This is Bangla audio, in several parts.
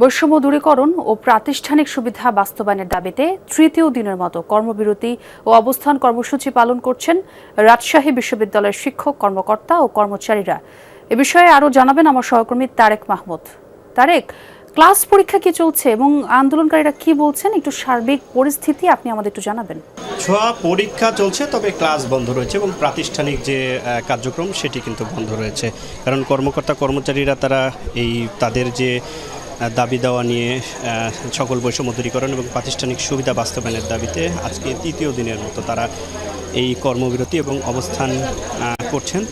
বৈষম্য দূরীকরণ ও প্রাতিষ্ঠানিক সুবিধা বাস্তবায়নের দাবিতে তৃতীয় দিনের মতো কর্মবিরতি ও অবস্থান কর্মসূচি পালন করছেন রাজশাহী বিশ্ববিদ্যালয়ের শিক্ষক, কর্মকর্তা ও কর্মচারীরা। এ বিষয়ে আরও জানাবেন আমার সহকর্মী তারেক মাহমুদ। তারেক, ক্লাস পরীক্ষা কি চলছে এবং আন্দোলনকারীরা কি বলছেন? একটু সার্বিক পরিস্থিতি আপনি আমাদের একটু জানাবেন। ছোঁয়া পরীক্ষা চলছে, তবে ক্লাস বন্ধ রয়েছে এবং প্রাতিষ্ঠানিক যে কার্যক্রম সেটি কিন্তু বন্ধ রয়েছে। কারণ কর্মকর্তা, কর্মচারীরা তারা এই, তাদের যে দাবি দেওয়া নিয়ে সকল বৈষম্য দূরীকরণ এবং প্রাতিষ্ঠানিক সুবিধা বাস্তবায়নের দাবিতে আজকে তৃতীয় দিনের মতো তারা এই কর্মবিরতি এবং অবস্থান করছেন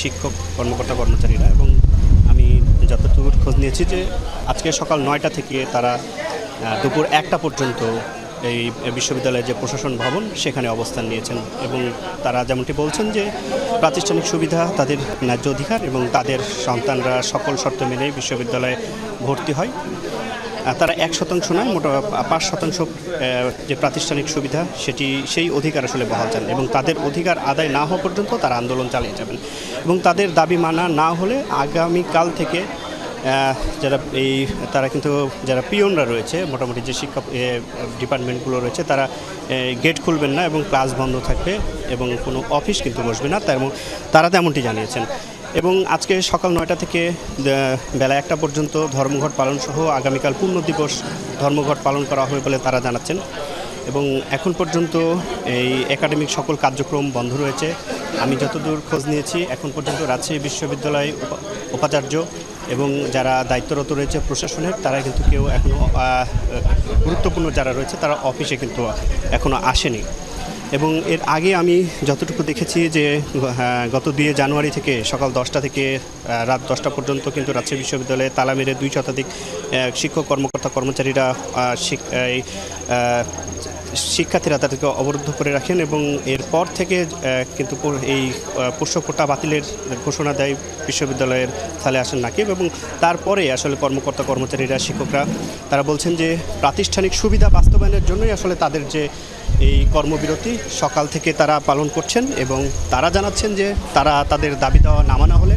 শিক্ষক, কর্মকর্তা, কর্মচারীরা। এবং আমি যতটুকু খোঁজ নিয়েছি যে আজকে সকাল নয়টা থেকে তারা দুপুর একটা পর্যন্ত এই বিশ্ববিদ্যালয়ের যে প্রশাসন ভবন, সেখানে অবস্থান নিয়েছেন এবং তারা যেমনটি বলছেন যে প্রাতিষ্ঠানিক সুবিধা তাদের ন্যায্য অধিকার এবং তাদের সন্তানরা সকল শর্ত মেনে বিশ্ববিদ্যালয়ে ভর্তি হয়। তারা এক শতাংশ নয়, মোটা পাঁচ শতাংশ যে প্রাতিষ্ঠানিক সুবিধা, সেটি সেই অধিকার আসলে বহাল চান এবং তাদের অধিকার আদায় না হওয়া পর্যন্ত তারা আন্দোলন চালিয়ে যাবেন এবং তাদের দাবি মানা না হলে আগামীকাল থেকে যারা এই, তারা কিন্তু যারা পিয়নরা রয়েছে, মোটামুটি যে শিক্ষা ডিপার্টমেন্টগুলো রয়েছে, তারা গেট খুলবেন না এবং ক্লাস বন্ধ থাকবে এবং কোনো অফিস কিন্তু বসবে না তেমন তারা তেমনটি জানিয়েছেন। এবং আজকে সকাল নয়টা থেকে বেলা একটা পর্যন্ত ধর্মঘট পালন সহ আগামীকাল পূর্ণ দিবস ধর্মঘট পালন করা হবে বলে তারা জানাচ্ছেন। এবং এখন পর্যন্ত এই একাডেমিক সকল কার্যক্রম বন্ধ রয়েছে। আমি যতদূর খোঁজ নিয়েছি, এখন পর্যন্ত রাজশাহী বিশ্ববিদ্যালয় উপা- উপাচার্য এবং যারা দায়িত্বরত রয়েছে প্রশাসনের তারা কিন্তু কেউ এখনও গুরুত্বপূর্ণ যারা রয়েছে তারা অফিসে কিন্তু এখনও আসেনি। এবং এর আগে আমি যতটুকু দেখেছি যে গত দুই জানুয়ারি থেকে সকাল দশটা থেকে রাত দশটা পর্যন্ত কিন্তু রাজশাহী বিশ্ববিদ্যালয়ে তালা মেরে দুই শতাধিক শিক্ষক কর্মকর্তা কর্মচারীরা এই, শিক্ষার্থীরা তাদেরকে অবরুদ্ধ করে রাখেন এবং এরপর থেকে কিন্তু এই পোষ্য কোটা বাতিলের ঘোষণা দেয় বিশ্ববিদ্যালয়ের সালে আসেন নাকিব এবং তারপরে আসলে কর্মকর্তা, কর্মচারীরা, শিক্ষকরা, তারা বলছেন যে প্রাতিষ্ঠানিক সুবিধা বাস্তবায়নের জন্যই আসলে তাদের যে এই কর্মবিরতি সকাল থেকে তারা পালন করছেন এবং তারা জানাচ্ছেন যে তারা তাদের দাবি দেওয়া নামানো হলে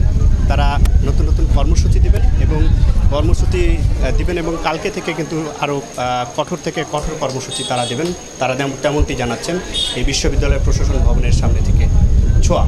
তারা নতুন নতুন কর্মসূচি দেবেন এবং কর্মসূচি দেবেন এবং কালকে থেকে কিন্তু আরও কঠোর থেকে কঠোর কর্মসূচি তারা দেবেন। তারা তেমনটি জানাচ্ছেন। এই বিশ্ববিদ্যালয় প্রশাসন ভবনের সামনে থেকে ছোঁয়া।